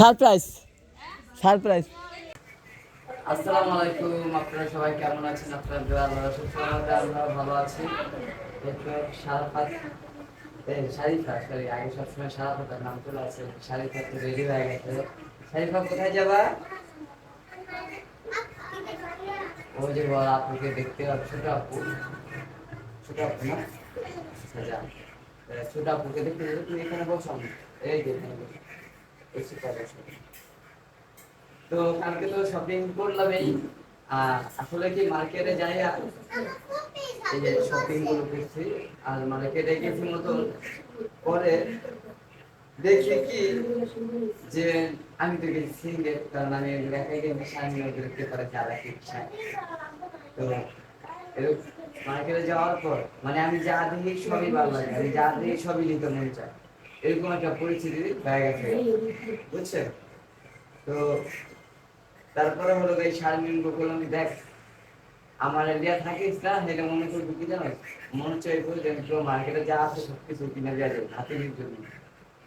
Surprise surprise আসসালামু আলাইকুম, আপনারা সবাই কেমন আছেন? আপনারা আল্লাহ সুবহানাহু আমরা ভালো আছি। সারাফাত শারিফা সরি আগে সবসময় সারাফাতের নাম চলে আসে। শারিফা তো রেডি হয়ে গেছে। শারিফা, কোথায় যাবা? ওই যে বল দেখতে আচ্ছা তো কালকে তো শপিং করলাম এই আসলে কি মার্কেটে যাই আর এই যে শপিংগুলো করছি, আর মার্কেটে গেছি মতন পরে দেখি কি? যে আমি তো সিঙ্গেল কারণ আমি একাই গেছি স্বামী দেখতে পারে কি তো মার্কেটে যাওয়ার পর মানে আমি যা সবই ভালো লাগে, আমি যা সবই নিতে মন এরকম একটা পরিস্থিতি হয়ে গেছে বুঝছেন তো তারপরে হলো এই শারমিন গোকুল আমি দেখ, আমার এরিয়া থাকিস না, সেটা মনে করবি কি জানো? মনে হচ্ছে যে মার্কেটে যা আছে সব কিছু কিনে দেওয়া যায় হাতির জন্য।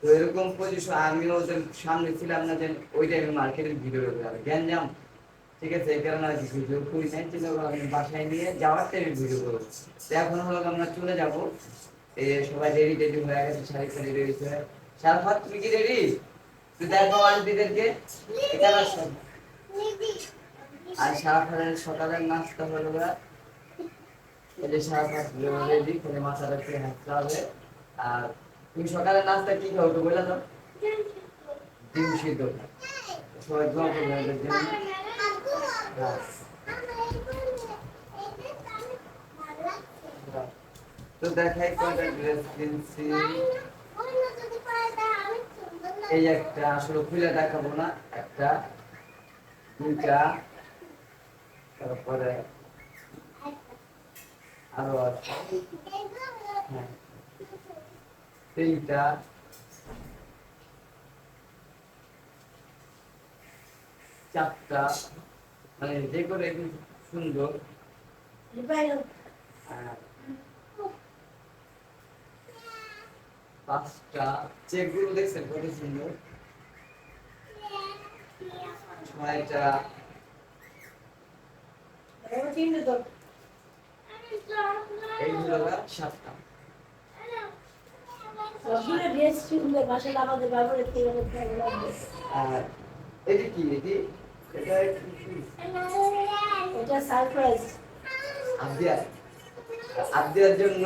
তো এরকম পজিশন আমিও ওদের সামনে ছিলাম না, যে ওই টাইমে মার্কেটের ভিডিও হবে গ্যাঞ্জাম ঠিক আছে, এই কারণে আর কিছু ভিডিও করি নাই চিন্তা করলাম আমি বাসায় নিয়ে যাওয়ার টাইমে ভিডিও করব। তো এখন হলো আমরা চলে যাব। এই সবাই রেডি টেডি হয়ে গেছে, শাড়ি ফাড়ি রেডি হয়ে শারফাত তুমি কি রেডি তুই দেখো আন্টিদেরকে এখানে। আর সারাফাতের সকালের নাস্তা হলো এই যে সারাফাত রেডি করে মাথাটা একটু হাঁটতে হবে। আর তুমি সকালের নাস্তা কি খাও তো বলে দাও। ডিম সিদ্ধ। সবাই দোয়া করবে ওদের জন্য। তো দেখাই কয়টা ড্রেস কিনছি। এই একটা, আসলে খুলে দেখাবো না, একটা, দুইটা, তারপরে আরও আছে। হ্যাঁ। তিনটা চারটা মানে যে করে সুন্দর। আর পাঁচটা চেকগুলো দেখছেন কত সুন্দর? ছয়টা। এই হলো সাতটা। আর এটি কি এটি? এটা কি? আবদিয়ার আবদিয়ার জন্য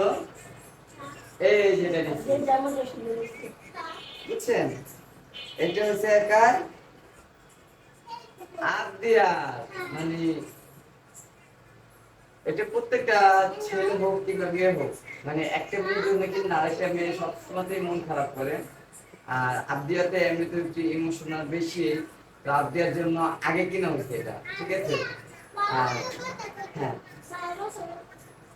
এই যেটা বুঝছেন? এটা হচ্ছে একার আবদিয়ার। মানে এটা প্রত্যেকটা ছেলে হোক কিংবা মেয়ে হোক মানে একটা মেয়ের জন্য কিন্তু আরেকটা মেয়ে সবসময়তেই মন খারাপ করে। আর আবদিয়াতে এমনিতে একটু ইমোশনাল বেশি, তো আবদিয়ার জন্য আগে কিনা হয়েছে এটা, ঠিক আছে? আর হ্যাঁ।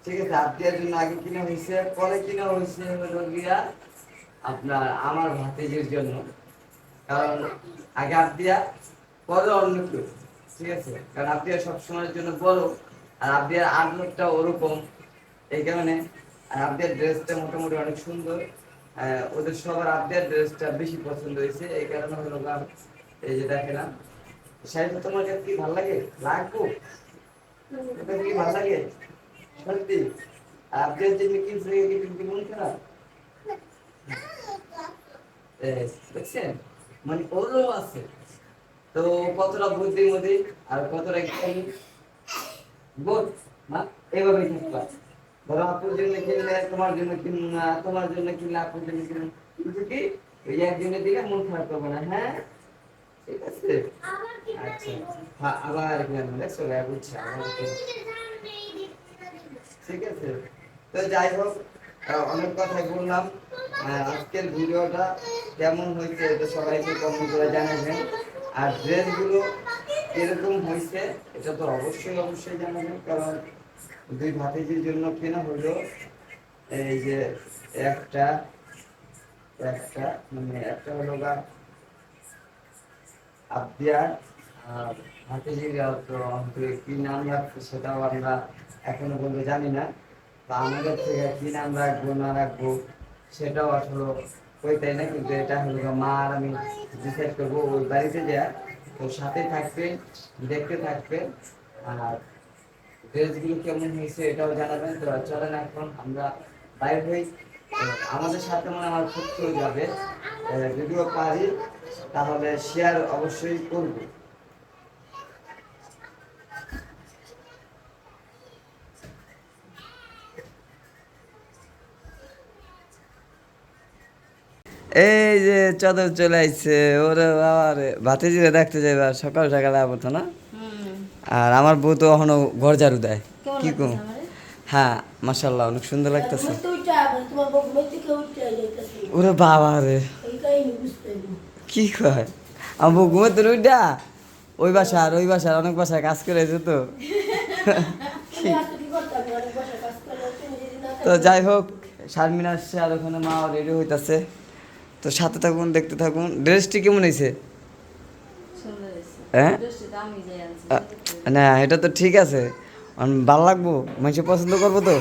ঠিক আছে, আবদিয়ার জন্য আগে কিনা হয়েছে, পরে কিনা হয়েছে হলো গিয়া আপনার আমার ভাতিজির জন্য। কারণ আগে আবদিয়া, পরে অন্য কেউ, ঠিক আছে? কারণ আবদিয়া সবসময়ের জন্য বড়। আর আবদিয়ার ওরকম। এই কারণে, আর ড্রেসটা মোটামুটি অনেক সুন্দর। ওদের সবার আবদিয়ার ড্রেসটা বেশি পছন্দ হয়েছে। এই কারণে হলো এই যে দেখে না তোমার কি লাগে? লাগবো? কি লাগে? সত্যি? কি মন খারাপ? দেখছেন? মানে ওরও আছে। তো কতটা বুদ্ধিমতী আর কতটা বোধ না এইভাবেই থাকবা ধরো আপুর জন্য কিনলে তোমার জন্য কিনবো তোমার জন্য কিনলে আপুর জন্য কিনবো কিন্তু কি ওই একজনের দিকে মন খারাপ করব না হ্যাঁ? ঠিক আছে? আচ্ছা। হ্যাঁ আবার কেন দেখছ ভাই বুঝছি আবার ঠিক আছে? তো যাই হোক অনেক কথাই বললাম। আজকের ভিডিওটা কেমন হয়েছে এটা সবাইকে কমেন্ট করে জানাবেন। আর ড্রেসগুলো কীরকম হয়েছে, এটা তো অবশ্যই অবশ্যই জানাবেন, কারণ দুই ভাতিজির জন্য কেনা হলো এই যে একটা একটা মানে একটা হলো গা আবদিয়ার আর ভাতিজিরা আমাকে কি নাম রাখছে সেটাও আমরা এখনও পর্যন্ত জানি না, তা আমাদের থেকে কি নাম রাখব, না রাখব সেটাও আসলে কইতাই না কিন্তু এটা হলো মা আর আমি ডিসাইড করব ওই বাড়িতে যা তো সাথে থাকবে দেখতে থাকবে আর ড্রেসগুলো কেমন হয়েছে এটাও জানাবেন। তো চলেন এখন আমরা বাইর হই। আমাদের সাথে মানে আমার খুব যাবে। যদিও পারি, তাহলে শেয়ার অবশ্যই করব। এই যে চাদর চলে আইছে ওরে বাবা রে ভাতিজিরে দেখতে যাইবা সকাল সকালে তো না? আর আমার বউ তো এখনও ঘর ঝাড়ু দেয়। কি কম হ্যাঁ মাসাল্লাহ অনেক সুন্দর লাগতেছে। ওরে বাবা রে কি কয়? আমার বউ ঘুমাতে ওইটা ওই বাসা আর ওই বাসার অনেক বাসায় কাজ করে আছে তো। তো যাই হোক শারমিন আসছে আর ওখানে মা রেডি হইতাছে। তো সাথে থাকুন দেখতে থাকুন। ড্রেসটি কেমন হয়েছে? হ্যাঁ? না এটা তো ঠিক আছে। ভালো লাগবো? মানুষে পছন্দ করব তো?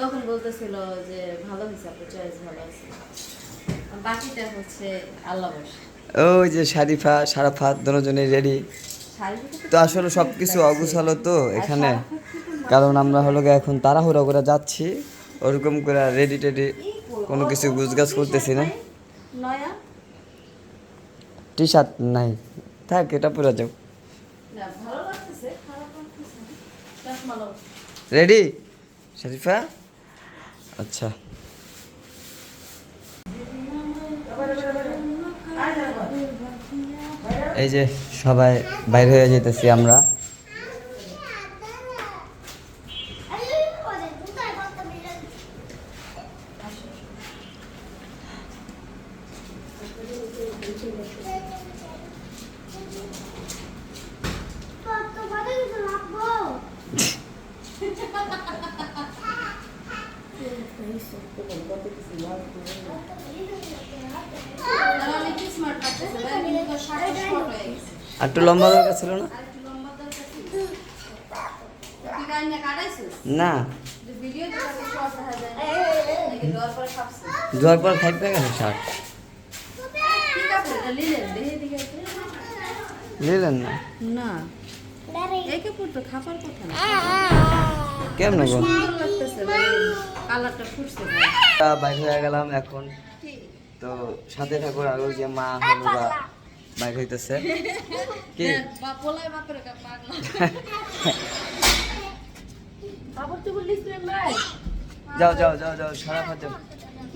তখন বলতেছিল যে ভালো হয়েছে আপনার চয়েস ভালো আছে বাকিটা হচ্ছে আল্লাহ ওই যে শারিফা সারাফাত দুজনে রেডি তো আসলে সব কিছু অগুছালো তো এখানে। কারণ আমরা হলো এখন তাড়াহুড়ো করে যাচ্ছি। ওরকম করে রেডি টেডি কোনো কিছু গুজগাছ করতেছি না। টি শার্ট নাই। থাক এটা পরে যাও। রেডি শরীফা? আচ্ছা। এই যে সবাই বাইরে হয়ে যেতেছি আমরা আর অনেক smart লাগতেছে, ভাই, আমি তো শার্টটা short হয়ে গেছে। আর একটু লম্বা দরকার ছিল না? না? জোয়ার পর থাকবে কেন শার্ট নিলেন, না না কেমন গো। বাইরে গেলাম এখন তো সাথে ঠাকুর আর যে মা হলো বা বাইর হইতেছে। কি? ভাই। যাও যাও যাও যাও সারা ফাত যাও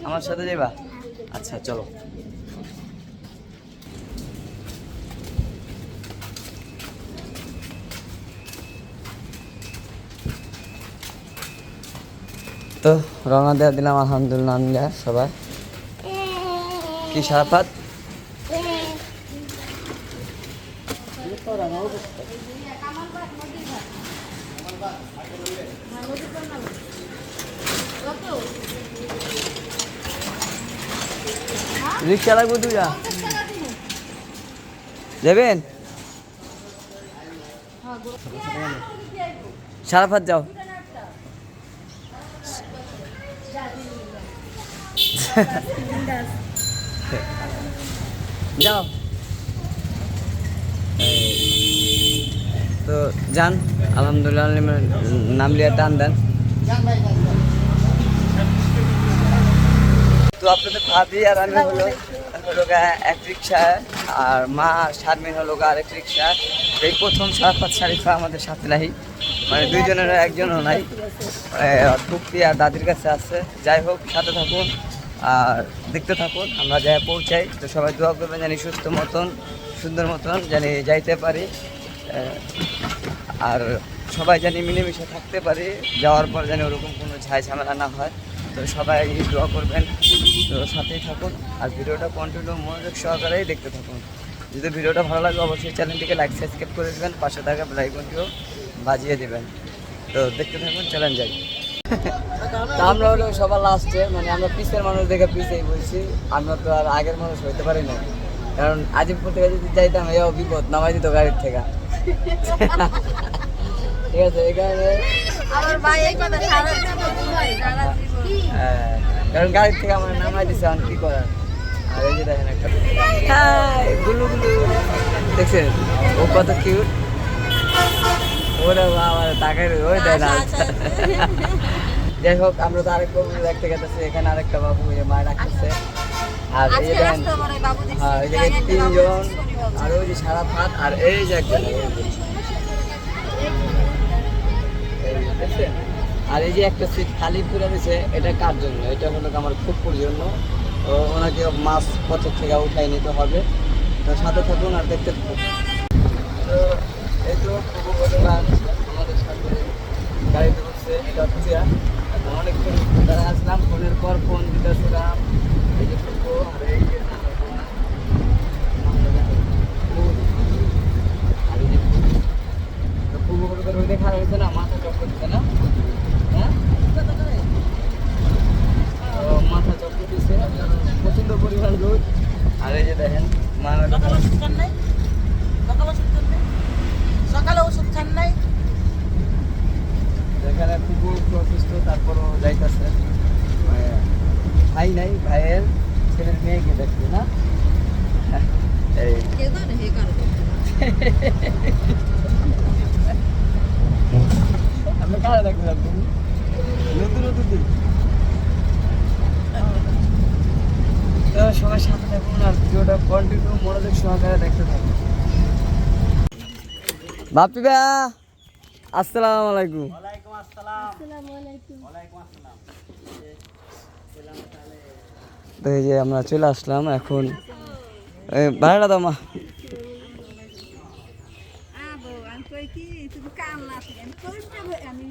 আমার সাথে যাইবা? আচ্ছা চলো। তো রওনা দেওয়া দিলাম আলহামদুলিল্লাহ আলহামদুলিল্লাহ সবাই। কি সারাফাত কত রিক্সা লাগবে দুইটা। যাবেন সারাফাত যাও। যাও। তো যান, আলহামদুলিল্লাহ নাম লিয়া টান দেন। তো আপনাদের ভাবি আর আমি হলো হলো এক রিক্সা, আর মা শারমিন হলো আরেক রিক্সা। এই প্রথম সারাফাত শারিফা আমাদের সাথে নাই মানে দুইজনের একজনও নাই। টুকটি আর দাদির কাছে আছে। যাই হোক, সাথে থাকুন আর দেখতে থাকুন, আমরা যাই পৌঁছাই। তো সবাই দোয়া করবেন, জানি সুস্থ মতন, সুন্দর মতন, জানি যাইতে পারি। আর সবাই জানি মিলেমিশে থাকতে পারি, যাওয়ার পর জানি ওরকম কোনো ঝাই ঝামেলা না হয়। তো সবাই দোয়া করবেন, তো সাথেই থাকুন। আর ভিডিওটা কন্টিনিউ মনোযোগ সহকারেই দেখতে থাকুন। যদি ভিডিওটা ভালো লাগে, অবশ্যই চ্যানেলটিকে লাইক সাবস্ক্রাইব করে দেবেন, পাশে থাকা বেলাইকনটিও বাজিয়ে দেবেন। তো দেখতে থাকুন চ্যালেঞ্জ যাই। তা আমরা হলো সবার লাস্টে মানে আমরা পিসের মানুষ দেখে পিসেই বলছি, আমরা তো আর আগের মানুষ হইতে পারি না কারণ আজিমপুর থেকে যদি যাইতাম এই বিপদ নামাই দিত গাড়ির থেকে। ঠিক আছে এই কারণে। হ্যাঁ, কারণ গাড়ির থেকে আমার নামাই দিছে আমি কি করার? আর এই যে দেখেন একটা হাই গুলু গুলু। দেখছেন? ও কত কিউট ওরে বাবা তাকে ওই দেয় না। যাই হোক আমরা তো আরেক বাবু দেখতে গেতেছি। এখানে আরেকটা বাবু ওই মা ডাকতেছে আর এই যে দেখেন ওই হ্যাঁ এই যে জানি একটা তিনজন আর ওই যে সারা ফাত আর এই যে একজন? আর এই যে একটা সিট খালি পুরে রয়েছে এটা কার জন্য? এটা হলো আমার ফুটপুর জন্য। তো ওনাকে মাছ পথের থেকে উঠাই নিতে হবে। তো সাথে থাকুন আর দেখতে থাকুন। তো এই তো খুব আমাদের সাথে গাড়িতে বসছে এটা হচ্ছে অনেকক্ষণ তারা আসলাম ফোনের পর ফোন দিতেছিলাম এই যে ফুটবো আর এই যে আর এই যে তো পূর্ব কলকাতার ওই দেখা হয়েছে না মাথা চক্কর দিচ্ছে না হ্যাঁ তো মাথা চক্কর দিচ্ছে প্রচণ্ড পরিমাণ রোদ আর এই যে দেখেন মা সকালে ওষুধ খান নাই সকালে ওষুধ খান নাই সকালে ওষুধ খান নাই এখানে খুব অসুস্থ তারপরও যাইতেছে ভাই নাই ভাইয়ের ছেলের মেয়েকে দেখবে না। করে, নতুন নতুন তো সাথে থাকুন আর ভিডিওটা কন্টিনিউ মনোযোগ সহকারে দেখতে থাকুন। বাপি ভাইয়া আসসালামু আলাইকুম। ওয়ালাইকুম আসসালাম। আসসালাম তো এই যে আমরা চলে আসলাম এখন ভাড়াটা দাও মা আবো আমি কই কি তুমি কাম না আমি কই যাব আমি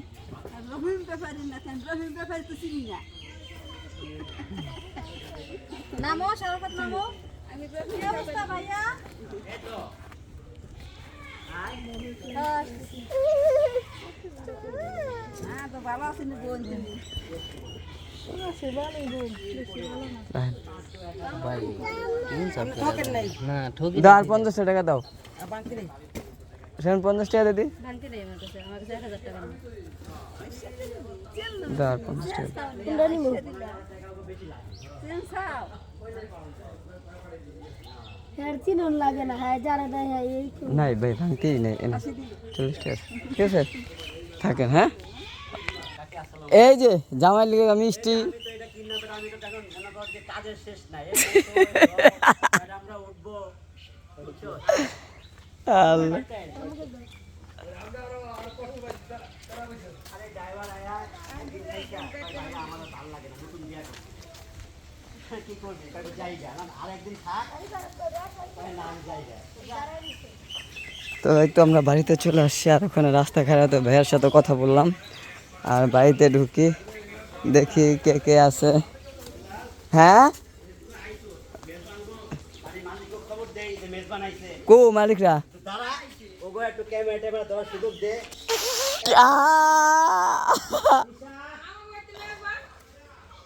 রহিম ব্যাপারি না কেন রহিম ব্যাপারি তো চিনি না নামো, শরবত নামো। আমি কই কি অবস্থা ভাইয়া হ্যাঁ তো ভালো আছি না বোন তুমি দাও পঞ্চাশটা টাকা দাও। সেখানে পঞ্চাশ টাকা দিদি। দাও পঞ্চাশ নাই ভাই, ভাঙতেই নেই চল্লিশ টাকা ঠিক আছে? থাকেন হ্যাঁ? এই যে জামাই লিগে মিষ্টি এটা কিডন্যাপের আমি তো দেখুন মনে কর যে কাজের শেষ নাই আমরা উঠবো কি করবি? থাক। তো তো আমরা বাড়িতে চলে আসছি আর ওখানে রাস্তা খারাপ ভাইয়ের সাথে কথা বললাম। আর বাড়িতে ঢুকি দেখি কে কে আছে। হ্যাঁ খবর দেই যে মেজবান আইছে কো মালিকরা তারা ওগো একটু ক্যামেরা ট্যামেরা দেওয়ার সুযোগ দে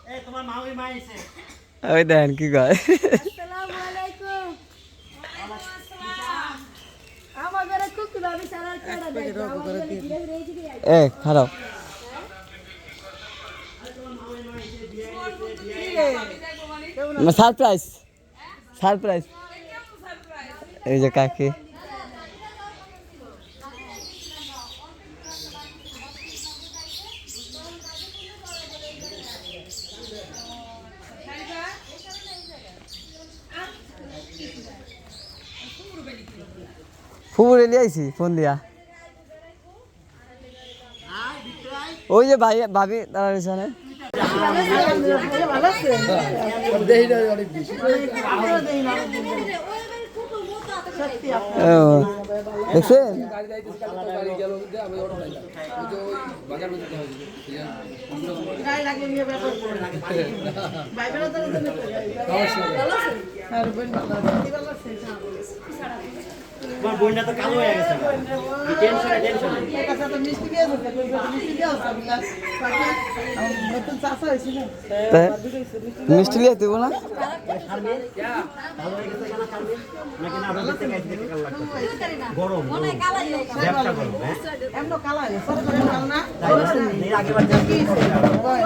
এই তোমার মাউই মা আইছে ওই দেখেন কি কয় আসসালামু আলাইকুম সারপ্রাইজ সারপ্রাইজ এই যে কাকি। ফুবুরে লিয়ে আইছি, ফোন দিয়া। ওই যে ভাই, ভাবি তারা পিছনে দেখছেন তোমার বোনটা তো কালো হয়ে গেছে টেনশনে টেনশনে মিষ্টি লিয়ে দেবো না কেন শারমিন নাকি না? হয়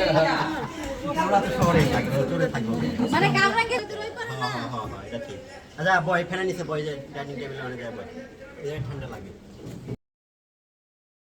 হ্যাঁ হ্যাঁ আচ্ছা বয় ফ্যানের নিচে বয়, যে ডাইনিং টেবিলে অনেক বয়। ঠান্ডা লাগে।